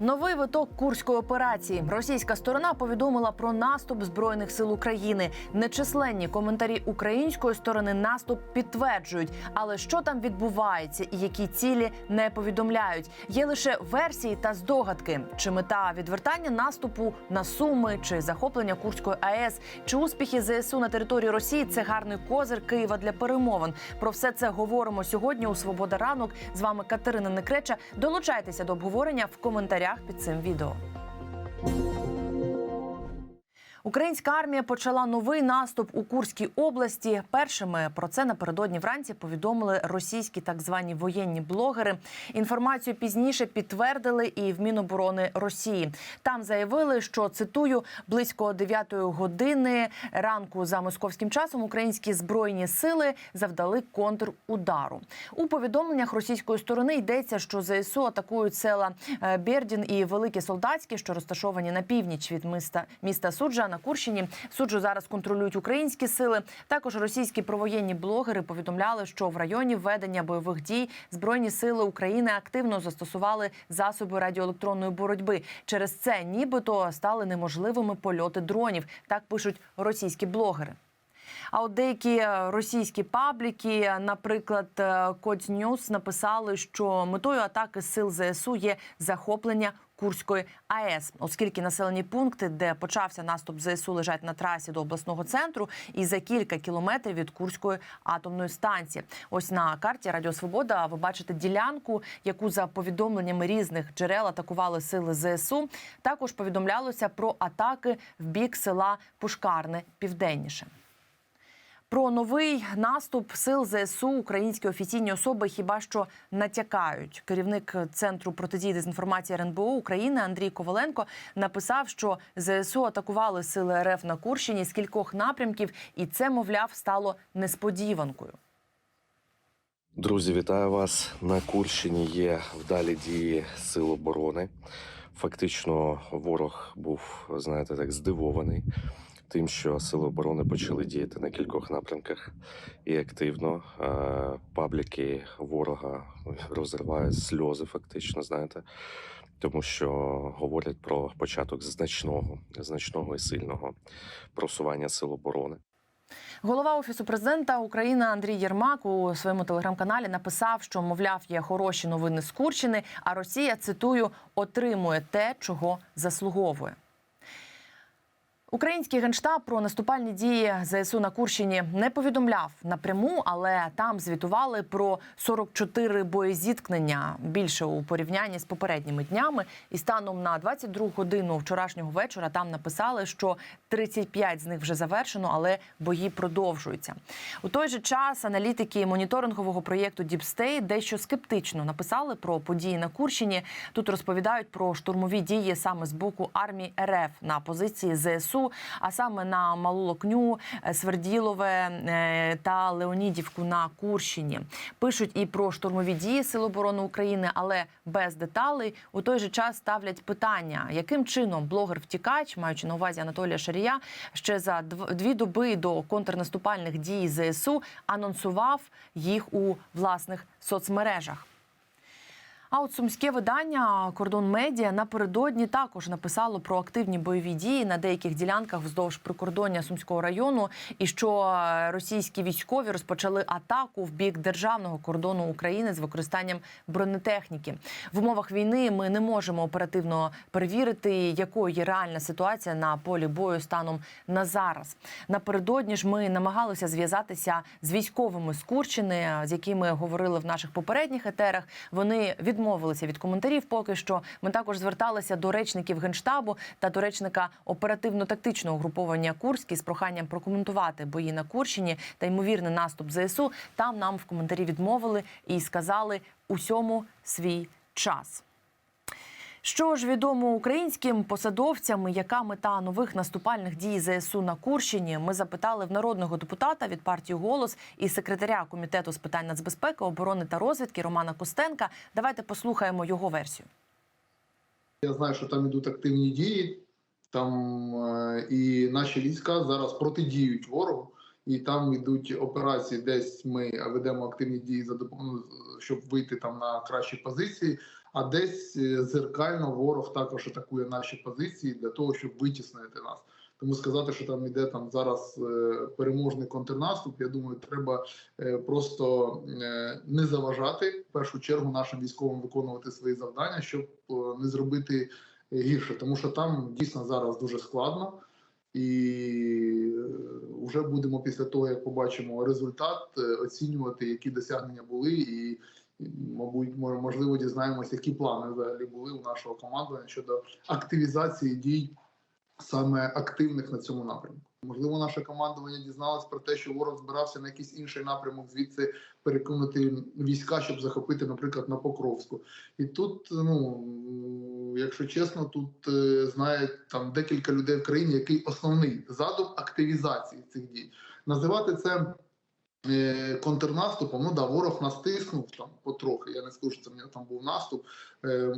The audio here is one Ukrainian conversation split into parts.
Новий виток курської операції. Російська сторона повідомила про наступ збройних сил України. Нечисленні коментарі української сторони наступ підтверджують. Але що там відбувається і які цілі не повідомляють. Є лише версії та здогадки. Чи мета відвертання наступу на Суми, чи захоплення Курської АЕС, чи успіхи ЗСУ на території Росії це гарний козир Києва для перемовин. Про все це говоримо сьогодні у Свобода ранок. З вами Катерина Некреча. Долучайтеся до обговорення в коментарях під цим відео. Українська армія почала новий наступ у Курській області. Першими про це напередодні вранці повідомили російські так звані воєнні блогери. Інформацію пізніше підтвердили і в Міноборони Росії. Там заявили, що цитую близько 9 години ранку за московським часом українські збройні сили завдали контрудару. У повідомленнях російської сторони йдеться, що ЗСУ атакують села е, Бердін і Велике Солдатське, що розташовані на північ від міста міста Суджа на Курщині. Суджу зараз контролюють українські сили. Також російські провоєнні блогери повідомляли, що в районі ведення бойових дій збройні сили України активно застосували засоби радіоелектронної боротьби. Через це нібито стали неможливими польоти дронів. Так пишуть російські блогери. А от деякі е, російські пабліки, наприклад, Кодь Ньюс, написали, що метою атаки сил ЗСУ є захоплення Курської АЕС, оскільки населені пункти, де почався наступ ЗСУ, лежать на трасі до обласного центру і за кілька кілометрів від Курської атомної станції. Ось на карті Радіо Свобода ви бачите ділянку, яку за повідомленнями різних джерел атакували сили ЗСУ. Також повідомлялося про атаки в бік села Пушкарне південніше. Про новий наступ сил ЗСУ українські офіційні особи хіба що натякають. Керівник центру протидії дезінформації РНБО України Андрій Коваленко написав, що ЗСУ атакували сили РФ на Курщині з кількох напрямків, і це, мовляв, стало несподіванкою. Друзі, вітаю вас. На Курщині є вдалі дії Сил оборони. Фактично, ворог був, знаєте, так здивований тим, що Сили оборони почали діяти на кількох напрямках і активно пабліки ворога розривають сльози, фактично, знаєте, тому що говорять про початок значного, значного і сильного просування сил оборони. Голова офісу президента України Андрій Єрмак у своєму телеграм-каналі написав, що мовляв є хороші новини з Курщини, а Росія цитую отримує те, чого заслуговує. Український генштаб про наступальні дії ЗСУ на Курщині не повідомляв напряму, але там звітували про 44 боєзіткнення більше у порівнянні з попередніми днями. І станом на 22 годину вчорашнього вечора там написали, що 35 з них вже завершено, але бої продовжуються. У той же час аналітики моніторингового проєкту State дещо скептично написали про події на Курщині. Тут розповідають про штурмові дії саме з боку армії РФ на позиції ЗСУ а саме на Малу Локню, Сверділове та Леонідівку на Курщині. Пишуть і про штурмові дії Сил оборони України, але без деталей. У той же час ставлять питання, яким чином блогер-втікач, маючи на увазі Анатолія Шарія, ще за дві доби до контрнаступальних дій ЗСУ анонсував їх у власних соцмережах. А от сумське видання Кордон Медіа напередодні також написало про активні бойові дії на деяких ділянках вздовж прикордоння Сумського району, і що російські військові розпочали атаку в бік державного кордону України з використанням бронетехніки. В умовах війни ми не можемо оперативно перевірити, якою є реальна ситуація на полі бою станом на зараз. Напередодні ж ми намагалися зв'язатися з військовими з Курщини, з якими говорили в наших попередніх етерах. Вони від відмовилися від коментарів. Поки що ми також зверталися до речників генштабу та до речника оперативно-тактичного груповання Курський з проханням прокоментувати бої на Курщині та ймовірний наступ ЗСУ. Там нам в коментарі відмовили і сказали усьому свій час. Що ж відомо українським посадовцям, яка мета нових наступальних дій ЗСУ на Курщині? Ми запитали в народного депутата від партії Голос і секретаря комітету з питань нацбезпеки, оборони та розвідки Романа Костенка. Давайте послухаємо його версію. Я знаю, що там ідуть активні дії, там е, і наші війська зараз протидіють ворогу, і там йдуть операції. Десь ми ведемо активні дії за допомогою, щоб вийти там на кращі позиції. А десь е, зеркально ворог також атакує наші позиції для того, щоб витіснити нас. Тому сказати, що там іде там зараз е, переможний контрнаступ, я думаю, треба е, просто не заважати в першу чергу нашим військовим виконувати свої завдання, щоб не зробити гірше, тому що там дійсно зараз дуже складно. І вже будемо після того, як побачимо результат, оцінювати, які досягнення були, і, мабуть, мо- можливо, дізнаємося, які плани взагалі були у нашого командування щодо активізації дій саме активних на цьому напрямку. Можливо, наше командування дізналось про те, що ворог збирався на якийсь інший напрямок, звідси перекинути війська, щоб захопити, наприклад, на Покровську. І тут, ну якщо чесно, тут е, знає там декілька людей в країні, який основний задум активізації цих дій. Називати це контрнаступом. Ну да, ворог нас тиснув там потрохи. Я не скажу, що це там був наступ. Е,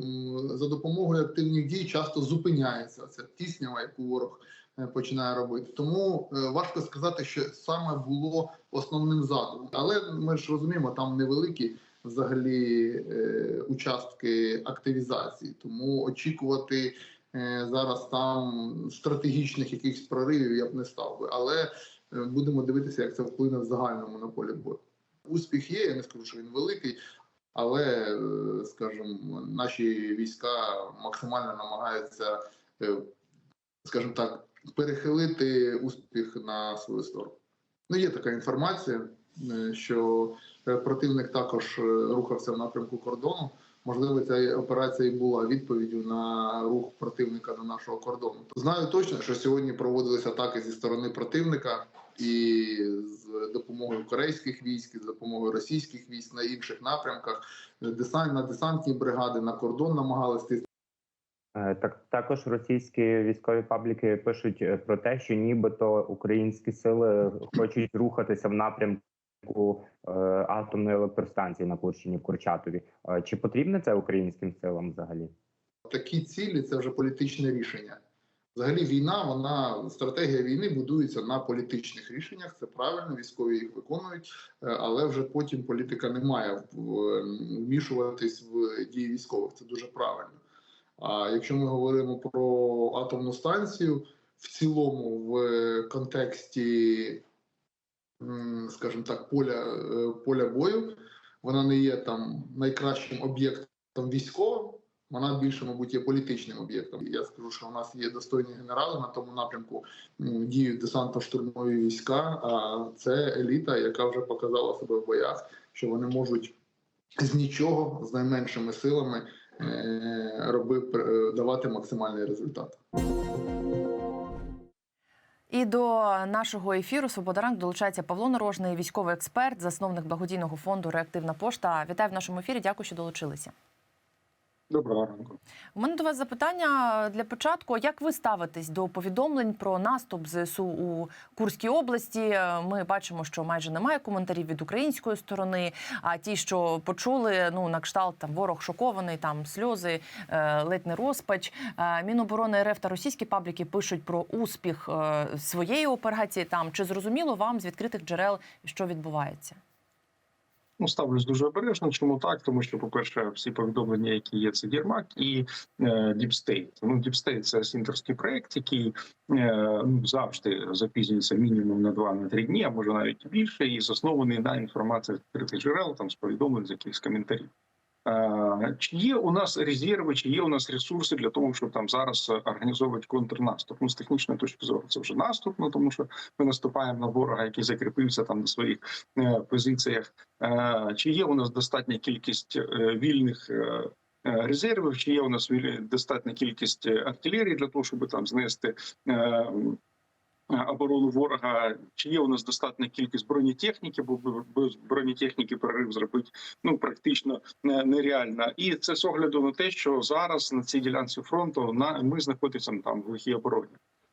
за допомогою активних дій часто зупиняється ця тіснява, яку ворог е, починає робити. Тому е, важко сказати, що саме було основним задумом. Але ми ж розуміємо, там невеликі взагалі е, участки активізації. Тому очікувати е, зараз там стратегічних якихось проривів я б не став би. Але е, будемо дивитися, як це вплине в загальному на полі бою. Успіх є, я не скажу, що він великий. Але, е, скажімо, наші війська максимально намагаються, е, скажімо так, перехилити успіх на свою сторону. Ну, є така інформація, е, що е, противник також е, рухався в напрямку кордону. Можливо, ця операція і була відповіддю на рух противника до нашого кордону. Знаю точно, що сьогодні проводилися атаки зі сторони противника і з допомогою корейських військ, і з допомогою російських військ на інших напрямках. Десант на десантні бригади на кордон намагалися тиснути. Е, Так також російські військові пабліки пишуть е, про те, що нібито українські сили хочуть рухатися в напрямку е, атомної електростанції на Курщині в Курчатові. Е, Чи потрібне це українським силам взагалі? такі цілі це вже політичне рішення. Взагалі, війна, вона стратегія війни будується на політичних рішеннях. Це правильно, військові їх виконують, е, але вже потім політика не має вмішуватись в дії військових. Це дуже правильно. А якщо ми говоримо про атомну станцію, в цілому, в контексті, скажімо так, поля, е, поля бою, вона не є там найкращим об'єктом військовим. Вона більше, мабуть, є політичним об'єктом. Я скажу, що у нас є достойні генерали на тому напрямку діють десантно-штурмові війська. А це еліта, яка вже показала себе в боях, що вони можуть з нічого, з найменшими силами е, роби, е, давати максимальний результат. І до нашого ефіру «Свобода-Ранк» долучається Павло Нарожний, військовий експерт, засновник благодійного фонду Реактивна пошта. Вітаю в нашому ефірі. Дякую, що долучилися. Доброго ранку. У мене до вас запитання для початку. Як ви ставитесь до повідомлень про наступ ЗСУ у Курській області? Ми бачимо, що майже немає коментарів від української сторони. А ті, що почули, ну на кшталт там ворог шокований, там сльози, е, ледь не розпач. Е, Міноборони РФ та російські пабліки пишуть про успіх е, своєї операції. Там чи зрозуміло вам з відкритих джерел, що відбувається? Ну, ставлюсь дуже обережно. Чому так? Тому що, по-перше, всі повідомлення, які є, це Єрмак і е, State. Ну, State – це сінтерський проект, який е, ну, завжди запізнюється мінімум на два на три дні, а може навіть більше, і заснований на інформації з відкритих джерел, там з повідомлень, з якихось коментарів. Чи є у нас резерви, чи є у нас ресурси для того, щоб там зараз е, організовувати контрнаступ? Ну, з технічної точки зору, це вже наступ, ну тому що ми наступаємо на ворога, який закріпився там на своїх е, позиціях. Е, Чи є у нас достатня кількість е, вільних е, е, резервів? Чи є у нас достатня кількість е, артилерії для того, щоб там знести оборону ворога? Чи є у нас достатня кількість бронетехніки? Бо без бронетехніки прорив зробити ну практично не- нереально. І це з огляду на те, що зараз на цій ділянці фронту на ми знаходимося там в лихій обороні.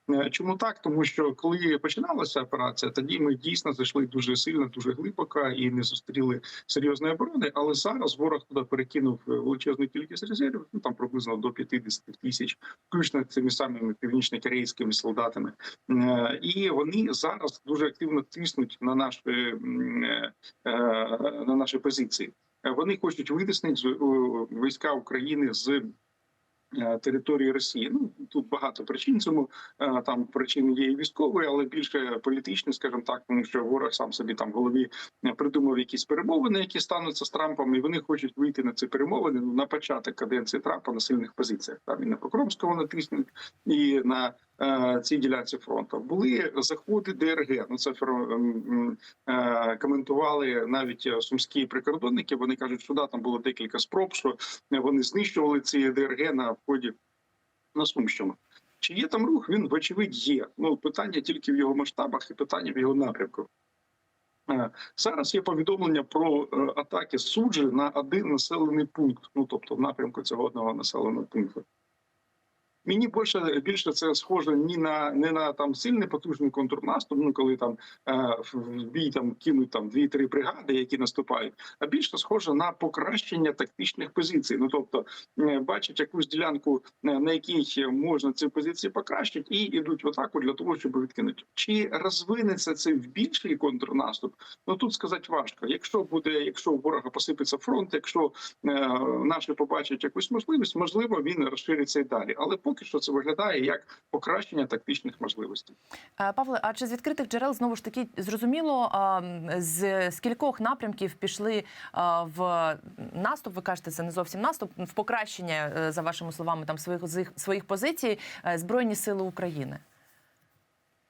Е, Чому так? Тому що коли починалася операція, тоді ми дійсно зайшли дуже сильно, дуже глибоко і не зустріли серйозної оборони. Але зараз ворог туди перекинув е, величезну кількість резервів, ну там приблизно до 50 тисяч, включно цими самими північно-корейськими солдатами. Е, І вони зараз дуже активно тиснуть на наші на наші позиції. Вони хочуть витиснити війська України з території Росії. Ну тут багато причин цьому. Е, Там причини є і військової, але більше політичні, скажімо так, тому що ворог сам собі там в голові е, придумав якісь перемовини, які стануться з Трампом, і вони хочуть вийти на ці перемовини ну, на початок каденції Трампа на сильних позиціях. Там і на Покромського натиснуть, і на е, цій ділянці фронту були заходи ДРГ. Ну це е, коментували навіть е, сумські прикордонники. Вони кажуть, що да, там було декілька спроб, що е, вони знищували ці ДРГ на вході на Сумщину. Чи є там рух? Він вочевидь є. Ну питання тільки в його масштабах і питання в його напрямку. Е, Зараз є повідомлення про е, атаки суджі на один населений пункт, ну тобто в напрямку цього одного населеного пункту. Мені більше більше це схоже ні на не на там сильний потужний контрнаступ, ну коли там е, в бій там кинуть там дві-три бригади, які наступають, а більше схоже на покращення тактичних позицій. Ну тобто е, бачать якусь ділянку, е, на якій можна ці позиції покращити, і йдуть в атаку для того, щоб відкинути. Чи розвинеться це в більший контрнаступ? Ну тут сказати важко. Якщо буде, якщо у ворога посипеться фронт, якщо е, наші побачать якусь можливість, можливо, він розшириться і далі. Але поки що це виглядає як покращення тактичних можливостей. Е, Павле, а чи з відкритих джерел знову ж таки зрозуміло, з, з кількох напрямків пішли в наступ? Ви кажете, це не зовсім наступ, в покращення, е, за вашими словами, там своїх своїх позицій е, Збройні Сили України.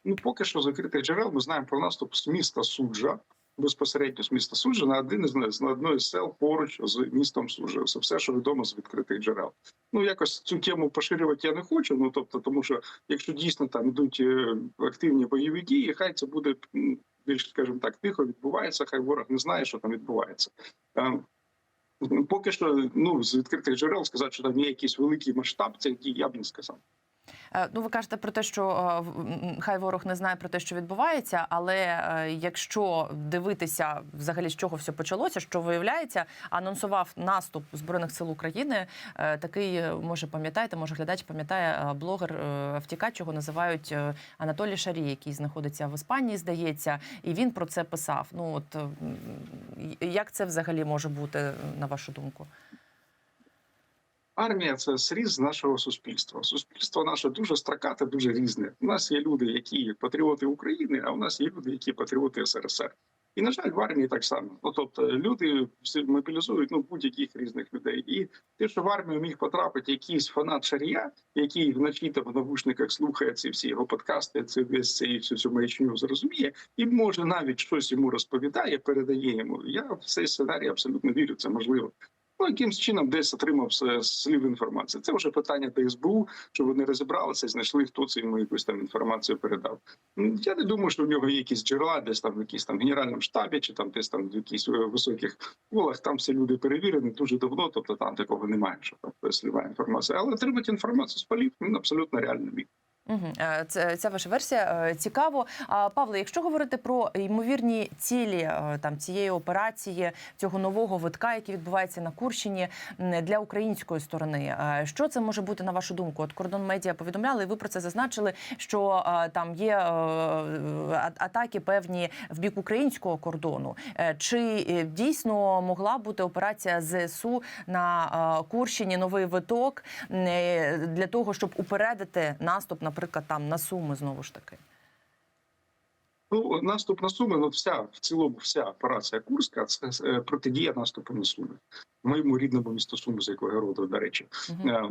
Ну поки що з закритих джерел ми знаємо про наступ з міста Суджа. Безпосередньо з міста Суджа на один із на одної сел поруч з містом Суджа. Це все, що відомо з відкритих джерел. Ну якось цю тему поширювати я не хочу. Ну тобто, тому що якщо дійсно там йдуть е, активні бойові дії, хай це буде більш, скажімо так, тихо відбувається. Хай ворог не знає, що там відбувається. Е, Поки що, ну з відкритих джерел сказати, що там є якийсь великий масштаб цих дій, я б не сказав. Е, Ну, ви кажете про те, що е, хай ворог не знає про те, що відбувається, але е, якщо дивитися взагалі з чого все почалося, що виявляється, анонсував наступ збройних сил України. Такий може пам'ятаєте, може глядач пам'ятає блогер втікач, його називають Анатолій Шарій, який знаходиться в Іспанії, здається, і він про це писав. Ну от як це взагалі може бути на вашу думку? Армія це сріз нашого суспільства. Суспільство наше дуже стракате, дуже різне. У нас є люди, які патріоти України, а у нас є люди, які патріоти СРСР. І на жаль, в армії так само. Ну тобто люди мобілізують ну будь-яких різних людей. І те, що в армію міг потрапити якийсь фанат шарія, який вночі там в навушниках слухає ці всі його подкасти, це весь цей всю цю маячню зрозуміє, і може навіть щось йому розповідає, передає йому. Я в цей сценарій абсолютно вірю. Це можливо. Ну, якимсь чином десь отримав слів інформації. Це вже питання до СБУ, щоб вони розібралися, знайшли, хто це йому якусь там інформацію передав. Я не думаю, що в нього є якісь джерела, десь там в якійсь там генеральному штабі, чи там десь там в якихось е, високих колах. Там всі люди перевірені дуже давно, тобто там такого немає, що там сліва інформація. Але отримати інформацію з полів він абсолютно реально міг. Угу. Це ця ваша версія Е, цікаво. А Павле, якщо говорити про ймовірні цілі е, там цієї операції, цього нового витка, який відбувається на Курщині для української сторони, е, що це може бути на вашу думку? От кордон медіа повідомляли, і ви про це зазначили, що е, там є е, атаки певні в бік українського кордону. Е, Чи е, дійсно могла бути операція ЗСУ на е, Курщині новий виток е, для того, щоб упередити наступ, наприклад, там на Суми знову ж таки? Ну, наступ на суми, ну вся в цілому, вся операція Курська це е, протидія наступу на суми. Моєму рідному місту Суми, з якого я родом, до речі. Е,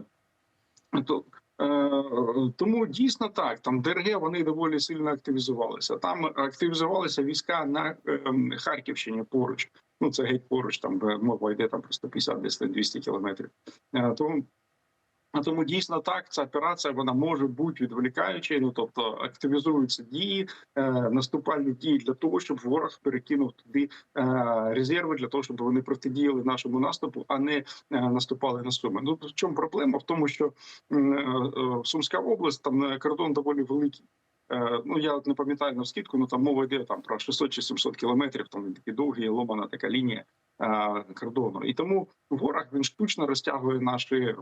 То, е, тому дійсно так, там ДРГ вони доволі сильно активізувалися. Там активізувалися війська на е, Харківщині поруч. Ну це геть поруч, там мова йде там про 150 200 кілометрів. Е, Тому тому дійсно так, ця операція вона може бути відволікаючою. Ну тобто активізуються дії, е, наступальні дії для того, щоб ворог перекинув туди е, резерви для того, щоб вони протидіяли нашому наступу, а не е, наступали на суми. Ну в чому проблема? В тому, що е, е, Сумська область там е, кордон доволі великий. Е, Ну я не пам'ятаю на скидку, ну там мова йде там про 600 чи 700 кілометрів. Там він такий довгий, ломана така лінія е, кордону. І тому ворог він штучно розтягує наші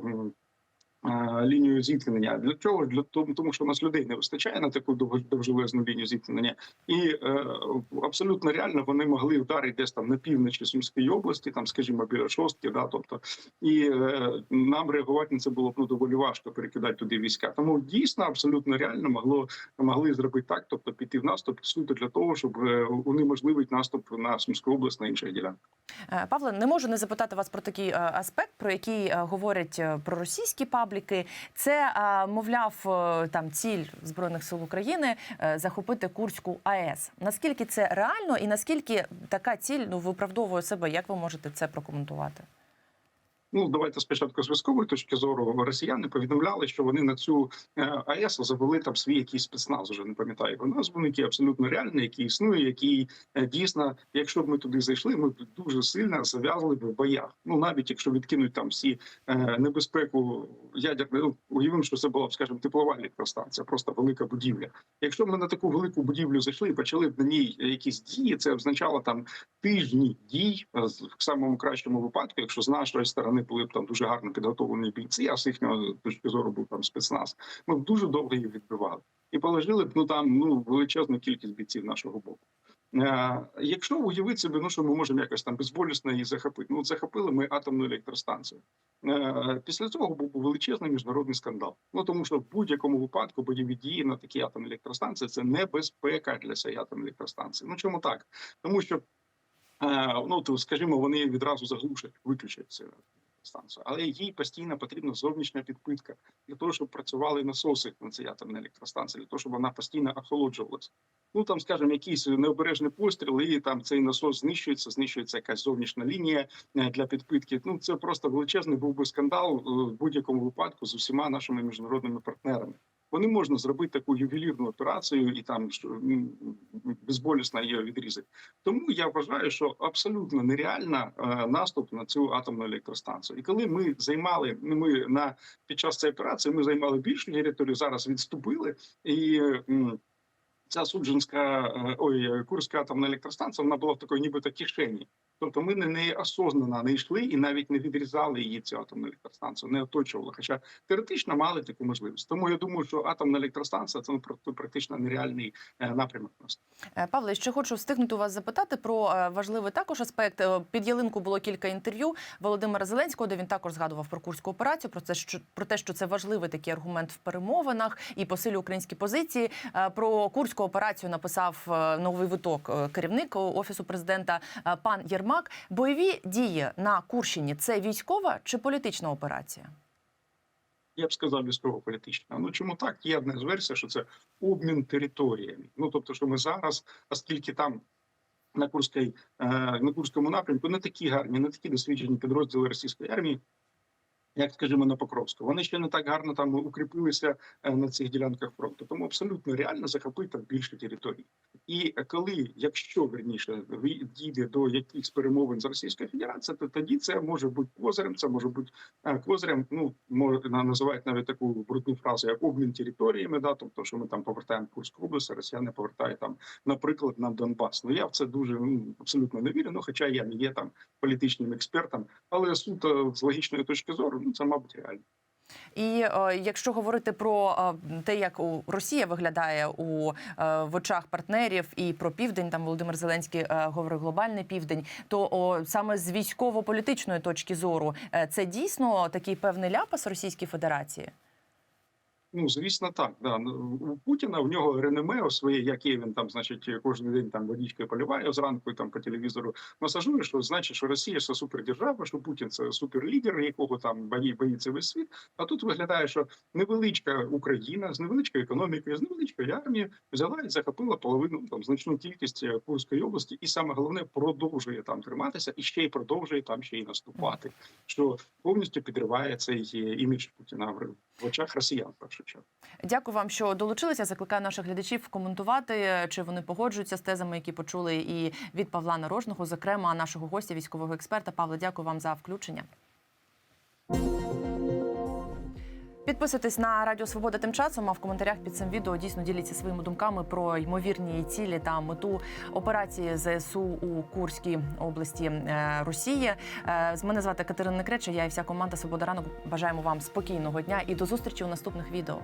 лінію зіткнення. Для чого? Для тому що у нас людей не вистачає на таку довж- довжелезну лінію зіткнення, і е, абсолютно реально вони могли вдарити десь там на півночі Сумської області, там, скажімо, біля шостки, да, тобто і е, нам реагувати на це було б ну доволі важко перекидати туди війська. Тому дійсно абсолютно реально могло могли зробити так, тобто піти в наступ суто для того, щоб е, унеможливити наступ на Сумську область на інших ділянках. Е, Павле, не можу не запитати вас про такий е, аспект, про який говорять е, проросійські пабліки. Це, е, мовляв, е, там ціль збройних сил України е, захопити Курську АЕС. Наскільки це реально, і наскільки така ціль ну виправдовує себе? Як ви можете це прокоментувати? Ну давайте спочатку з військової точки зору росіяни повідомляли, що вони на цю е, АЕС завели там свій якийсь спецназ. Вже не пам'ятаю його назву, який абсолютно реальний, який існує, який е, дійсно, якщо б ми туди зайшли, ми б дуже сильно зав'язали б в боях. Ну навіть якщо відкинуть там всі е, небезпеку ядерної, ну, уявимо, що це була б, скажімо, теплова електростанція, просто велика будівля. Якщо б ми на таку велику будівлю зайшли і почали б на ній якісь дії, це означало там тижні дій в самому кращому випадку, якщо з нашої сторони були б там дуже гарно підготовлені бійці, а з їхнього точки зору був там спецназ. Ми б дуже довго її відбивали і положили б ну там ну величезну кількість бійців нашого боку. Е, якщо уявити собі, ну що ми можемо якось там безболісно її захопити. Ну захопили ми атомну електростанцію. Е, після цього був величезний міжнародний скандал. Ну тому що в будь-якому випадку бойові дії на такій атомній електростанції це небезпека для цієї атомної електростанції. Ну чому так? Тому що Е, ну то скажімо, вони відразу заглушать, виключать цю станцію, але їй постійно потрібна зовнішня підпитка для того, щоб працювали насоси на цій атомній електростанції, для того, щоб вона постійно охолоджувалася. Ну там, скажімо, якийсь необережний постріл, і там цей насос знищується, знищується якась зовнішня лінія е, для підпитки. Ну це просто величезний був би скандал е, в будь-якому випадку з усіма нашими міжнародними партнерами. Вони можна зробити таку ювелірну операцію і там безболісно її відрізати. Тому я вважаю, що абсолютно нереально е, наступ на цю атомну електростанцію. І коли ми займали, ну, ми на під час цієї операції ми займали більшу територію, зараз відступили і. Ця судженська е, ой, курська атомна електростанція вона була в такої, нібито кишені. Тобто ми не неосознано не йшли і навіть не відрізали її цю атомну електростанцію, не оточували. Хоча теоретично мали таку можливість. Тому я думаю, що атомна електростанція це ну, практично нереальний е, напрямок. Е, Павле, ще хочу встигнути вас запитати про е, важливий також аспект. Під ялинку було кілька інтерв'ю Володимира Зеленського, де він також згадував про курську операцію. Про це що про те, що це важливий такий аргумент в перемовинах і посилює українські позиції. Про курську операцію написав новий виток керівник офісу президента пан Єрмак. Бойові дії на Курщині це військова чи політична операція? Я б сказав військово-політична. Ну чому так? Є одна з версій, що це обмін територіями. Ну тобто, що ми зараз, оскільки там на Курській, е, на Курському напрямку не такі гарні, не такі досвідчені підрозділи російської армії. Як скажімо, на Покровську, вони ще не так гарно там укріпилися е, на цих ділянках фронту, тому абсолютно реально захопити більше територій. І е, коли, якщо верніше дійде до якихось перемовин з Російською Федерацією, то тоді це може бути козирем, це може бути е, козирем. Ну може на- називають навіть таку брудну фразу, як обмін територіями. Да, тобто, що ми там повертаємо Курську область, а росіяни повертають там, наприклад, на Донбас. Ну я в це дуже ну, абсолютно не вірю. Ну, хоча я не є там політичним експертом, але суто з логічної точки зору, ну це мабуть реально. І е, якщо говорити про е, те, як у Росія виглядає у е, в очах партнерів, і про південь, там Володимир Зеленський е, говорив глобальний південь, то о, саме з військово-політичної точки зору це дійсно такий певний ляпас Російській Федерації. Ну, звісно, так. Да. Ну, У Путіна в нього реноме своє, яке він там, значить, кожен день там водичкою поливає зранку там по телевізору масажує, що значить, що Росія це супердержава, що Путін це суперлідер, якого там бої, боїться весь світ. А тут виглядає, що невеличка Україна з невеличкою економікою, з невеличкою армією взяла і захопила половину там значну кількість е, Курської області, і саме головне продовжує там триматися і ще й продовжує там ще й наступати, що повністю підриває цей е, імідж Путіна в очах росіян. в першу чергу. Дякую вам, що долучилися. Закликаю наших глядачів коментувати, чи вони погоджуються з тезами, які почули і від Павла Нарожного, зокрема нашого гостя, військового експерта. Павло, дякую вам за включення. Підписуйтесь на Радіо Свобода тим часом. А в коментарях під цим відео дійсно діліться своїми думками про ймовірні цілі та мету операції ЗСУ у Курській області е, Росії. Е, з мене звати Катерина Некреча. Я і вся команда Свобода ранок бажаємо вам спокійного дня і до зустрічі у наступних відео.